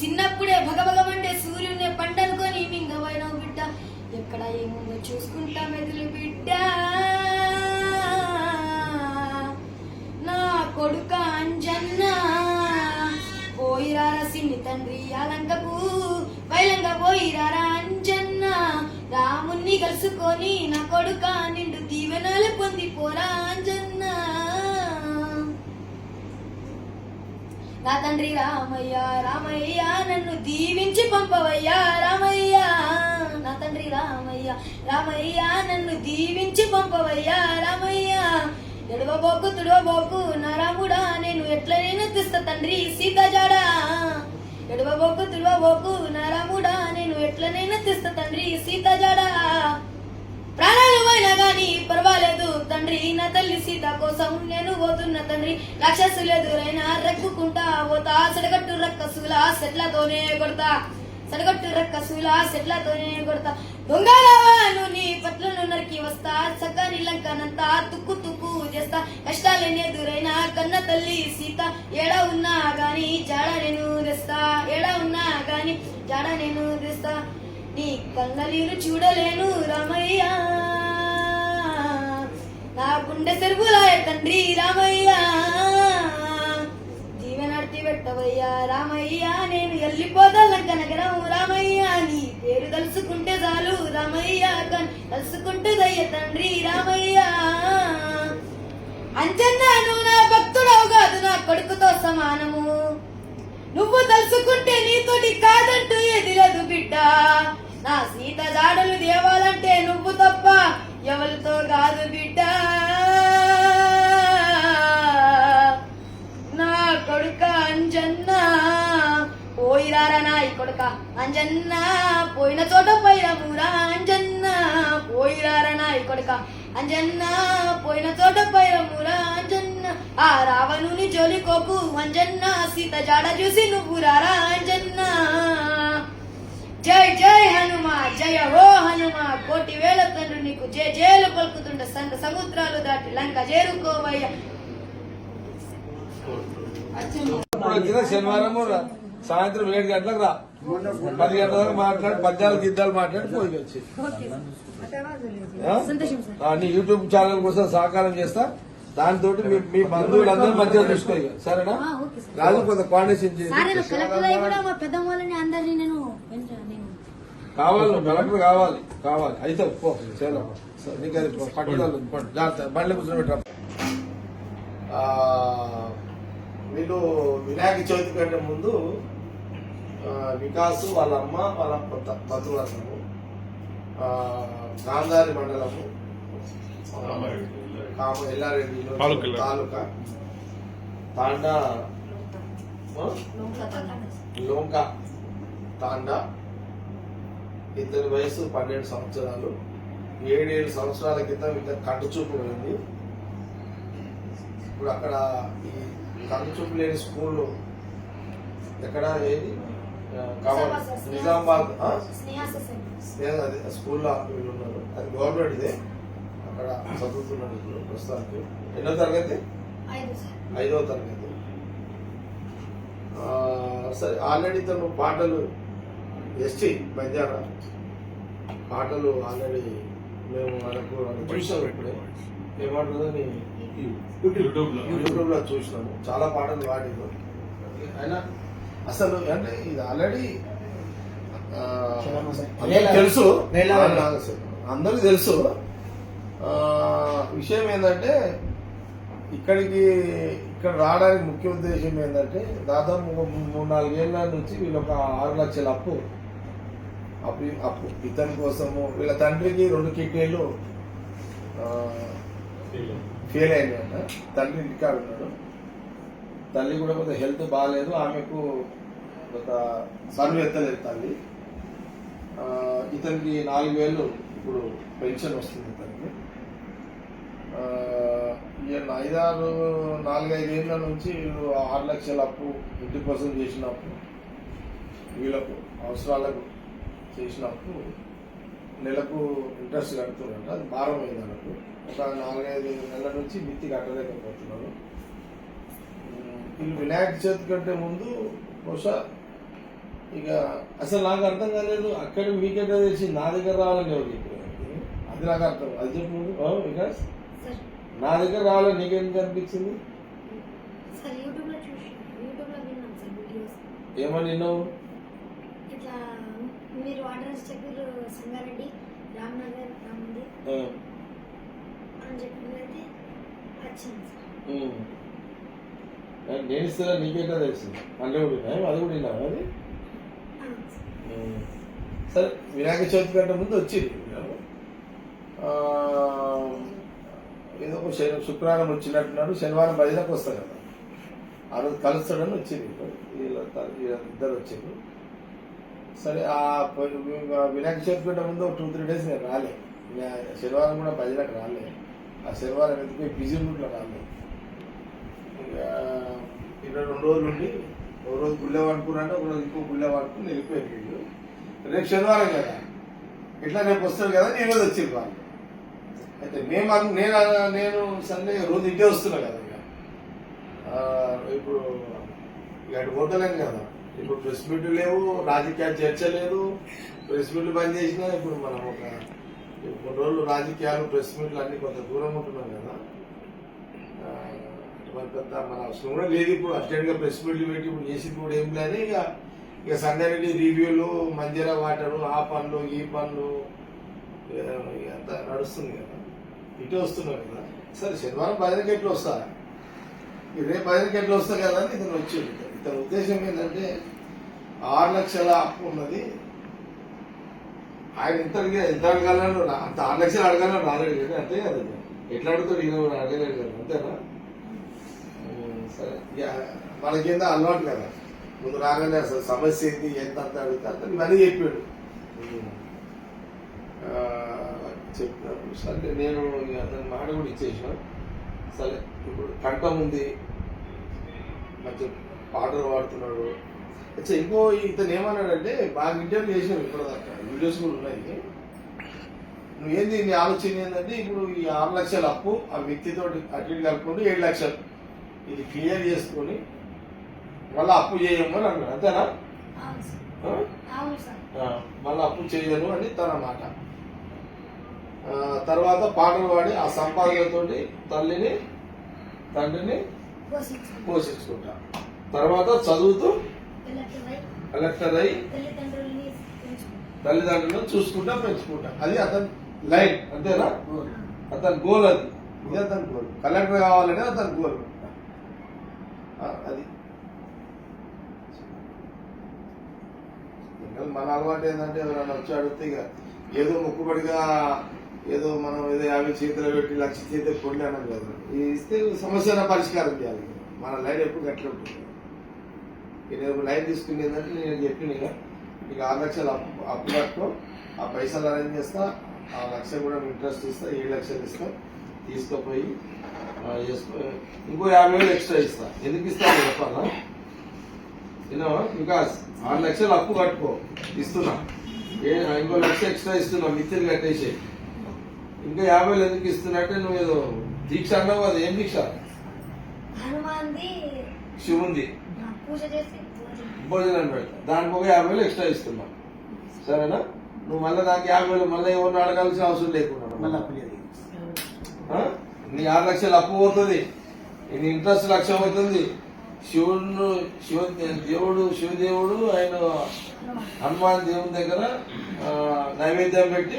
చిన్నప్పుడే భగభగమంటే సూర్యుని పంటనుకొని మింగవైన బిడ్డ. ఎక్కడ ఏముందో చూసుకుంటా మెదులు బిడ్డ. నా కొడుక అంజన్న. పోయిరారా సిన్ని తండ్రి అలంకపు బయలంగా పోయిరారా అంజన్న. రాముణ్ణి కలుసుకొని నా కొడుక నిండు దీవెనలు పొంది పోరా అంజన్న. నా తండ్రి రామయ్య రామయ్య నన్ను దీవించి పంపవయ్యా రామయ్య. నా తండ్రి రామయ్య రామయ్య నన్ను దీవించి పంపవయ్యా రామయ్య. ఎడవబోకు తుడవబోకు నా రాముడా నేను ఎట్లా నేను తెస్తా తండ్రి సీత జాడా. ఎడవబోకు తుడవబోకు నా రాముడా నేను ఎట్లా నేను తెస్తా తండ్రి సీత జాడా. ప్రాణాలు పోయినా గాని పర్వాలేదు. తండ్రి నా తల్లి సీత కోసం నేను పోతున్న తండ్రి రాక్షసులు ఎదురైనా రెక్కుకుంటా పోతా. సడగట్టు రక్కసుల సెట్లతోనే కొడతా. సడగట్టు రక్కసుల సెట్లతోనే కొడతా. దొంగలవాను నీ పట్లను నరికి వస్తా. చక్కని లంకనంతా తుక్కు తుక్కు చేస్తా. కష్టాలన్నీ ఎదురైనా కన్న తల్లి సీత ఏడ ఉన్నా గాని జాడ నేను తెస్తా. ఏడ ఉన్నా గాని జాడ నేను తెస్తా. నీ కన్నలీలు చూడలేను రామయ్య. నా గుండె సెరుగులాయ తండ్రి రామయ్య. దీవెనర్తి పెట్టవయ్యా రామయ్య. నేను వెళ్ళిపోదాలంక కనగరం రామయ్య. నీ పేరు తలుసుకుంటే చాలు రామయ్య. కన్- తలుసుకుంటే దయ్య తండ్రి రామయ్య. అంజన్నా నా భక్తుడవు కాదు నా కొడుకుతో సమానము. నువ్వు తలుసుకుంటే నీతో కొడుక. అంజన్న పోయిన చోట పైరమురా అంజన్న పోయిరారా నా ఈ కొడుక. అంజన్న పోయిన చోట పైరమురా అంజన్న. ఆ రావణుని జోలికోకు అంజన్న సీత జాడ చూసి నువ్వు రారా అంజన్న. జై జై హనుమ జయ హో హనుమ. కోటి వేల తండ్రి నీకు జయ జయలు పలుకుతుండ సంగ సముద్రాలు దాటి లంక చేరుకోవయ్య. శనివారం రా- సాయంత్రం ఏడు గంటలకు రా. పది గంటల దాకా మాట్లాడి పద్యాలు గిద్దాలు మాట్లాడి పోయి వచ్చి. యూట్యూబ్ ఛానల్ కోసం సహకారం చేస్తా. దాంతో మీ బంధువులందరూ మంచిగా చూసుకో ఇక. సరేనా రాజు కొంత కోఆర్డినేషన్ కావాలి కలెక్టర్ కావాలి కావాలి. అయితే పో సరే, నీకు అది పట్టుదల. పట్టు. జాగ్రత్త. బండి కూర్చోబెట్టా వీళ్ళు వినాయక చవితి కంటే ముందు వికాసు వాళ్ళ అమ్మ వాళ్ళ ఆ, గాంధారి మండలము ఎల్లారెడ్డి తాలూకా. తాండా? లోంక. తాండా. ఇద్దరి వయసు పన్నెండు సంవత్సరాలు. ఏడేడు సంవత్సరాల క్రితం ఇద్దరు కంటి చూపు పోయింది ఇప్పుడు అక్కడ ఈ కంటి చూపు లేని స్కూల్ ఎక్కడ ఏది? కావాలి నిజామాబాద్ అది స్కూల్లో వీళ్ళు ఉన్నారు. అది గవర్నమెంట్ ఇదే. అక్కడ చదువుతున్నాడు ఇప్పుడు ప్రస్తుతానికి. ఎన్నో తరగతి. ఐదవ తరగతి. సరే ఆల్రెడీ తను పాటలు ఎస్టీ బంజారా. పాటలు ఆల్రెడీ మేము మనకు చూసాం ఇప్పుడే. ఏమంటుందని యూట్యూబ్లో. యూట్యూబ్లో చూసినాము. చాలా పాటలు పాడిండు అయినా అసలు అంటే ఇది ఆల్రెడీ ఆ, అందరికీ తెలుసు. అందరికి తెలుసు. ఆ, విషయం ఏంటంటే ఇక్కడికి ఇక్కడ రావడానికి ముఖ్య ఉద్దేశం ఏంటంటే దాదాపు ఒక మూడు నాలుగేళ్ళ నుంచి వీళ్ళు ఒక ఆరు లక్షల అప్పు. అప్పు అప్పు. ఇతని కోసము వీళ్ళ తండ్రికి రెండు కిడ్నీలు. ఫెయిల్ అయిందంట తండ్రి ఇంటికాడ ఉన్నాడు. తల్లి కూడా కొంత హెల్త్ బాగాలేదు ఆమెకు కొంత సర్వ్ ఎత్తలేదు తల్లి. ఇతనికి నాలుగు వేలు ఇప్పుడు పెన్షన్ వస్తుంది ఇతనికి ఈయన ఐదారు నాలుగైదు ఏళ్ళ నుంచి వీళ్ళు ఆరు లక్షల అప్పు ఇంటి కోసం చేసిన అప్పు వీళ్ళకు అవసరాలకు చేసిన అప్పు నెలకు ఇంట్రెస్ట్ కడుతున్నారంట. అది భారం అయింది ఒక నాలుగైదు నెలల నుంచి మిత్తి కట్టలేకపోతున్నారు ఉమ్, వీళ్ళు వినాయక చవితి కంటే ముందు బహుశా ఇక అసలు నాకు అర్థం కాలేదు అక్కడ వీకెండ్ తెలిసి నా దగ్గర రావాలని ఎవరు అది నాకు అర్థం అది చెప్పు వికాస్? నా దగ్గర రావాలని సార్ వీడియోస్. ఏమని విన్నావు? మీరు అడ్రస్ చెప్పారు సంగారెడ్డి రామ్నగర్ రాముంది. ఆ, అని వచ్చింది. నేను ఇస్తున్నా నీకేటో తెలుసు. అంటే కూడా? అది కూడా విన్నావా అది? సార్. వినాయక చవితి కంటే ముందు వచ్చింది. ఏదో ఒక శుక్రవారం వచ్చినట్టున్నాడు. శనివారం భజనకు వస్తారు కదా. ఆ రోజు కలుస్తాడని వచ్చింది. వీళ్ళిద్దరు వచ్చింది సరే ఆ వినాయక చవితి కంటే ముందు ఒక టూ త్రీ డేస్ నేను రాలే. శనివారం కూడా భజనకు రాలే. ఆ శనివారం వెళ్ళిపోయి బిజీ రూట్లో రాలే ఇక ఇక్కడ రెండు రోజులు ఉండి ఒక రోజు గుళ్ళే వాడుకున్నాను ఒక రోజు ఇంకో గుళ్ళే పడుకుని వెళ్ళిపోయారు వీళ్ళు. రేపు శనివారం కదా. ఇట్లా రేపు వస్తారు కదా? నేను రోజు వచ్చింది వాళ్ళు అయితే మేము నేను నేను సండే రోజు ఇంటే వస్తున్నా కదా ఇక. ఇప్పుడు ఇక అటు పోతలేను కదా. ఇప్పుడు ప్రెస్ మీట్లు లేవు రాజకీయ చర్చ లేదు. ప్రెస్ మీట్లు బంద్ చేసినా ఇప్పుడు మనం ఒక కొన్ని రోజులు రాజకీయాలు ప్రెస్ మీట్లు అన్ని కొంత దూరం ఉంటున్నాం కదా. మరి పెద్ద మన అవసరం కూడా లేదు ఇప్పుడు. అర్జెంట్గా ప్రెస్ మీట్లు పెట్టి ఇప్పుడు చేసి కూడా ఏం లేదు ఇక ఇక సంగారెడ్డి రివ్యూలు మంజీరా వాటరు ఆ పనులు ఈ పనులు ఇక అంతా నడుస్తుంది కదా. ఇటే వస్తున్నాం కదా. సరే శనివారం భజనకి ఎట్లా వస్తా. ఇక రేపు భజనకి ఎట్లా వస్తా కదా అని ఇతను వచ్చింది ఇతని ఉద్దేశం ఏంటంటే ఆరు లక్షల అప్పు ఉన్నది. ఆయన ఇంత ఎంత అడగాలను అంత ఆరు లక్షలు అడగాలని రాలేడు కదా అంతే కదా ఎట్లా అడుగుతాడు ఈయన కూడా అడగలేడు కదా అంతేనా? సరే. ఇక అలవాటు కదా. ముందు రాగానే అసలు సమస్య ఏంటి ఎంత అంత అడిగితే అతను ఇవన్నీ చెప్పాడు. చెప్పినప్పుడు సరే నేను అతని మాట కూడా ఇచ్చేసాను. సరే ఇప్పుడు కంఠం ఉంది. మంచి పాటలు పాడుతున్నాడు. అచ్చా ఇంకో ఇతను ఏమన్నాడంటే బాగా ఇంటర్వ్యూ చేసినావు ఇప్పటిదాకా. వీడియోస్ కూడా ఉన్నాయి. నువ్వు ఏంది నీ ఆలోచన ఏంటంటే ఇప్పుడు ఈ ఆరు లక్షల అప్పు ఆ వ్యక్తితో అటు కలుపుకుంటూ ఏడు లక్షలు. ఇది క్లియర్ చేసుకొని మళ్ళీ అప్పు చేయమని అన్నాడు. అంతేనా? మళ్ళీ అప్పు చేయను అని తన మాట తర్వాత పాటలు పాడి ఆ సంపాదనతోటి తల్లిని తండ్రిని పోషించుకుంటా. తర్వాత చదువుతూ కలెక్టర్ అయి పెంచుకుంటాం తల్లిదండ్రులను చూసుకుంటా పెంచుకుంటా. అది అతని లైన్ అంతేనా? అతని గోల్ అది. ఇది అతని గోల్. కలెక్టర్ కావాలనే అతని గోల్. అది. మన అలవాటు ఏంటంటే ఎవరైనా వచ్చి అడిగితే ఇక ఏదో మొక్కుబడిగా ఏదో మనం ఏదో యాభై చేతులు పెట్టి లక్ష చేతులు కొండి అనం కదా. ఇది ఇస్తే సమస్యన పరిష్కారం చేయాలి. మన లైన్ ఎప్పుడు గట్ల ఉంటుంది. నేను ఒక లైన్ తీసుకుని ఏంటంటే నేను చెప్పిన ఇక. నీకు ఆరు లక్షలు అప్పు అప్పు కట్టుకో. ఆ పైసలు అరేంజ్ చేస్తా. ఆ లక్ష కూడా ఇంట్రెస్ట్ ఇస్తా ఏడు లక్షలు ఇస్తా. తీసుకుపోయి ఇంకో యాభై వేలు ఎక్స్ట్రా ఇస్తా. ఎందుకు ఇస్తా చెప్పాలా? విన్నావా? వికాస్ ఆరు లక్షలు అప్పు కట్టుకో. ఇస్తున్నా. ఏ ఇంకో లక్ష ఎక్స్ట్రా ఇస్తున్నా మిత్రులు కట్టేసి. ఇంకా యాభై వేలు ఎందుకు ఇస్తున్నట్టే నువ్వు ఏదో దీక్ష అన్నావు అది ఏం దీక్ష? శివుంది. పూజ చేసి. భోజనం. పెడతా. దానికి ఒక యాభై వేలు ఎక్స్ట్రా ఇస్తున్నా. సరేనా? నువ్వు మళ్ళీ దానికి యాభై వేలు మళ్ళీ ఎవరిని అడగాల్సిన అవసరం లేకుండా ఆ? నీ ఆరు లక్షలు అప్పు పోతుంది. నీ ఇంట్రెస్ట్ లక్ష అవుతుంది శివుడు శివ దేవుడు శివదేవుడు ఆయన హనుమాన్. దేవుని దగ్గర ఆ, నైవేద్యం పెట్టి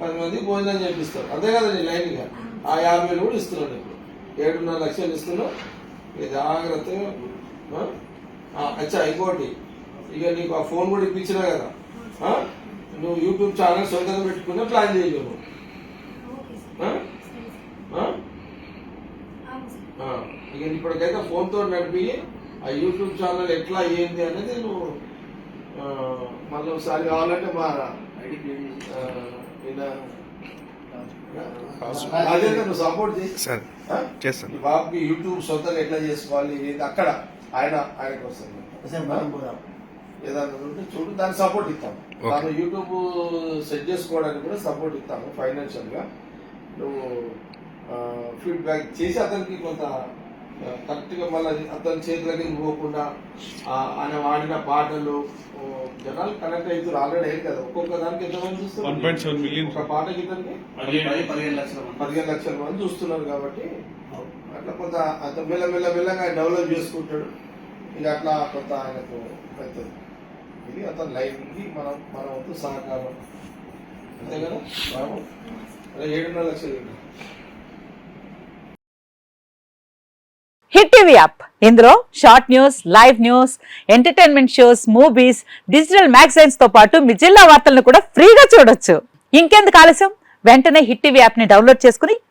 పది మంది భోజనం చేపిస్తారు. అంతే కదా నీ లైన్గా ఆ యాభై వేలు కూడా ఇస్తున్నాడు ఇప్పుడు ఏడున్నర లక్షలు ఇస్తున్నావు. జాగ్రత్తగా అచ్చా ఇంకోటి. ఇక నీకు ఆ ఫోన్ కూడా ఇప్పించినా కదా. ఆ? నువ్వు యూట్యూబ్ ఛానల్ సొంతంగా పెట్టుకునే ప్లాన్ చేయలేవు ఇక ఇప్పటికైతే ఫోన్తో నడిపి ఆ యూట్యూబ్ ఛానల్ ఎట్లా ఏంది అనేది నువ్వు ఆ, మళ్ళీ ఒకసారి కావాలంటే మా రాజేంద్ర. నువ్వు సపోర్ట్. ఈ బాబుకి యూట్యూబ్ సొంతంగా ఎట్లా చేసుకోవాలి? ఏంది? అక్కడ. ఆయన ఆయనకు వస్తుంది. ఏదన్నా ఉంటే చూడు దానికి సపోర్ట్ ఇస్తాం. ఓకే. దాని యూట్యూబ్ సెట్ చేసుకోవడానికి కూడా సపోర్ట్ ఇస్తాము ఫైనాన్షియల్గా. నువ్వు ఫీడ్బ్యాక్ చేసి అతనికి కొంత కరెక్ట్గా మళ్ళీ అతని చేతులకి పోకుండా ఆ, ఆయన వాడిన పాటలు జనాలు కనెక్ట్ అవుతారు ఆల్రెడీ అయ్యారు కదా. ఒక్కొక్క దానికి ఎంతమంది చూస్తారు 1.7 million. ఒక పాటకి ఇతనికి? పదిహేను లక్షల మంది. పదిహేను లక్షల మంది చూస్తున్నారు కాబట్టి అట్లా కొంత అంత మెల్ల మెల్ల మెల్లగా డెవలప్ చేసుకుంటాడు. ఇక అట్లా కొంత ఆయనకు అవుతుంది ఇది అతని లైఫ్కి మనం మన వంతు సహకారం. అంతే కదా? బాబు అలా ఏడున్నర లక్షలు ఇవ్వండి. Hit TV app. ఇందులో short news live news entertainment shows movies digital మ్యాగజైన్స్తో పాటు మీ జిల్లా వార్తలను కూడా ఫ్రీగా చూడొచ్చు. ఇంకెందుకు ఆలస్యం? వెంటనే హిట్ టీవీ యాప్ని డౌన్లోడ్ చేసుకుని